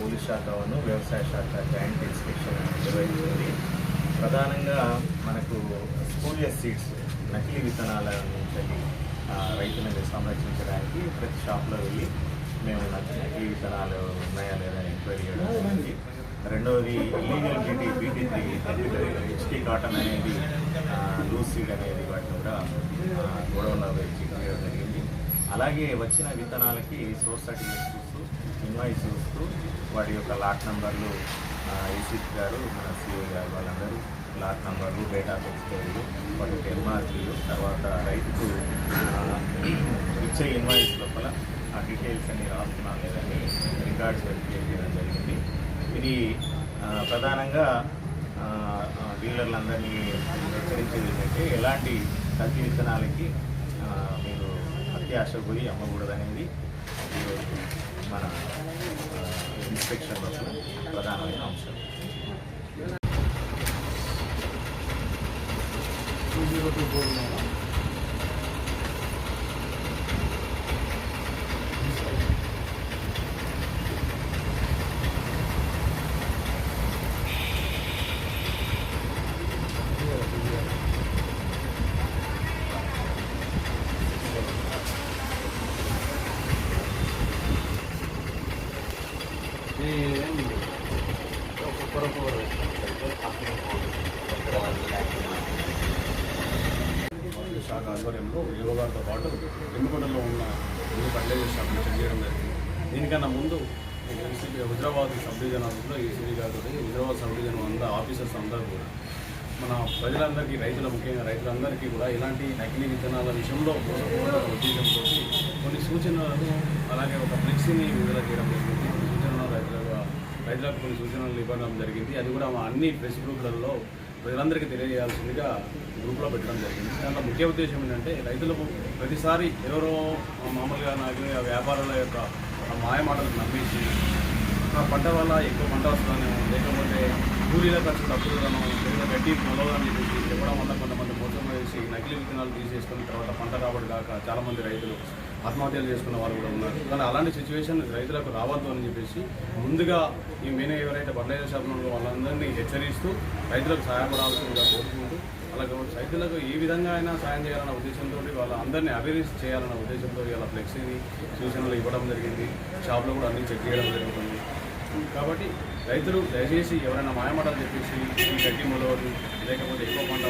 యొక్క joint inspection నిర్వహిస్తుంది. ప్రధానంగా మనకు స్పూరియస్ సీడ్స్ నకిలీ విత్తనాల నుంచి రైతులను సంరక్షించడానికి ప్రతి షాప్లో వెళ్ళి మేము నకిలీ విత్తనాలు ఉన్నాయా లేదా అని ఎంక్వైరీ చేయడం జరిగింది. రెండవది illegal BT BT HT cotton అనేది లూజ్ సీడ్ అనేది వాటిని కూడా గొడవలో చెక్ చేయడం జరిగింది అలాగే వచ్చిన విత్తనాలకి సోర్స్ సర్టిఫికేట్ చూస్తూ ఇన్వాయిస్ చూస్తూ వాటి యొక్క లాట్ నంబర్లు ఏసీపీ గారు మన సిఓ గారు వాళ్ళందరూ లాట్ నంబర్లు డేటా ఆఫ్ వాటి యొక్క ఎంఆర్పీలు తర్వాత రైతుకు ఇచ్చే ఇన్వాయిస్ లోపల ఆ డీటెయిల్స్ అన్ని రాస్తున్నా లేదని రికార్డ్స్ వెరిఫై చేయడం జరిగింది. ఇది ప్రధానంగా డీలర్లందరినీ హెచ్చరించేది ఏంటంటే ఎలాంటి కల్తీ విత్తనాలకి ఆ, మీరు అత్యాశ పోయి అమ్మకూడదనేది ఈరోజు మన ఆ, ఇన్స్పెక్షన్ వల్ల ప్రధానమైన అంశం శాఖ ఆధ్వర్యంలో యువగారితో పాటు ఎన్నుకొండలో ఉన్న రెండు శాఖ షాప్ని చేయడం జరిగింది. దీనికన్నా ముందు ఏసీబీ హైదరాబాద్ సబ్ డివిజన్ ఆఫీస్లో ఏసీబీ గారు హైదరాబాద్ సబ్ డివిజన్ అంతా ఆఫీసర్స్ అందరూ కూడా మన ప్రజలందరికీ రైతుల ముఖ్యంగా రైతులందరికీ కూడా ఇలాంటి నకిలీ విత్తనాల విషయంలో ఉద్దేశంతో కొన్ని సూచనలను అలాగే ఒక ఫ్లెక్సీని విడుదల చేయడం జరిగింది. ప్రజలకు కొన్ని సూచనలు ఇవ్వడం జరిగింది. అది కూడా అన్ని ప్రెస్ గ్రూపులలో ప్రజలందరికీ తెలియజేయాల్సిందిగా గ్రూప్లో పెట్టడం జరిగింది. దాంట్లో ముఖ్య ఉద్దేశం ఏంటంటే రైతులకు ప్రతిసారి ఎవరో మామూలుగా నాకు వ్యాపారాల యొక్క మాయమాటలకు నమ్మేసి ఆ పంట వల్ల ఎక్కువ పంట వస్తుందని లేకపోతే కూలీల ఖర్చు తక్కువగాను లేదా గడ్డి మొలవదని చెప్పేసి చెప్పడం వల్ల కొంతమంది మోసం వేసి నకిలీ విత్తనాలు తీసేసుకున్న తర్వాత పంట రాబడి కాక చాలామంది రైతులు ఆత్మహత్యలు చేసుకున్న వాళ్ళు కూడా ఉన్నారు. కానీ అలాంటి సిచ్యువేషన్ రైతులకు రావద్దు అని చెప్పేసి ముందుగా ఈ మెయిన్ ఎవరైతే ఫర్టిలైజర్ షాప్ ఉన్నారో వాళ్ళందరినీ హెచ్చరిస్తూ రైతులకు సహాయపడాల్సిందిగా కోరుకుంటూ అలాగే రైతులకు ఏ విధంగా అయినా సాయం చేయాలన్న ఉద్దేశంతో వాళ్ళందరినీ అవేర్నెస్ చేయాలన్న ఉద్దేశంతో ఇలా ఫ్లెక్సీని సూచనలు ఇవ్వడం జరిగింది. షాప్లో కూడా అన్ని చెక్ చేయడం జరుగుతుంది. కాబట్టి రైతులు దయచేసి ఎవరైనా మాయమాటలు చెప్పేసి ఈ గడ్డి మొలవదు లేకపోతే ఎక్కువ పంట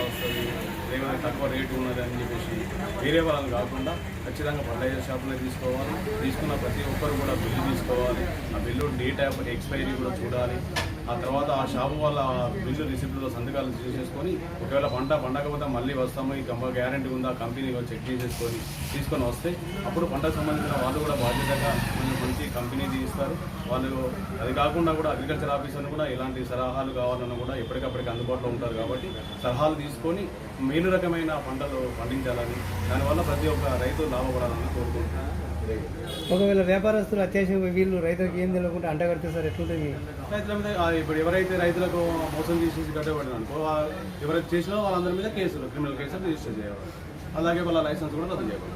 తక్కువ రేటు ఉన్నది అని చెప్పేసి వేరే వాళ్ళని కాకుండా ఖచ్చితంగా ఫర్టిలైజర్ షాప్లో తీసుకోవాలి. తీసుకున్న ప్రతి ఒక్కరు కూడా బిల్లు తీసుకోవాలి. ఆ బిల్లు డేట్ ఆఫ్ ఎక్స్పైరీ కూడా చూడాలి. ఆ తర్వాత ఆ షాపు వాళ్ళ బిల్లు రిసిప్ట్లో సంతకాలు చేసేసుకొని ఒకవేళ పంట పండకపోతే మళ్ళీ వస్తాము ఈ కంప గ్యారంటీ ఉందా కంపెనీ చెక్ చేసేసుకొని తీసుకొని వస్తే అప్పుడు పంటకు సంబంధించిన వాళ్ళు కూడా బాధ్యతగా కొంచెం మంచి కంపెనీ తీస్తారు. వాళ్ళు అది కాకుండా కూడా అగ్రికల్చర్ ఆఫీసర్ని కూడా ఇలాంటి సలహాలు కావాలన్నా కూడా ఎప్పటికప్పటికి అందుబాటులో ఉంటారు కాబట్టి సలహాలు తీసుకొని మేలు రకమైన పంటలు పండించాలని దానివల్ల ప్రతి ఒక్క రైతు లాభపడాలని కోరుకుంటున్నాను. ఒకవేళ వ్యాపారస్తులు అత్యాశ వీళ్ళు రైతులకు ఏం తెలియకుండా అంటగడితే సార్ ఎట్లుంటుంది? రైతుల మీద ఆ, ఇప్పుడు ఎవరైతే రైతులకు మోసం చేసేసి కట్టబడిన అనుకో ఆ ఎవరైతే చేసినా వాళ్ళందరి మీద కేసులు క్రిమినల్ కేసులు రిజిస్టర్ చేయాలి అలాగే వాళ్ళ లైసెన్స్ కూడా రద్దు చేయాలి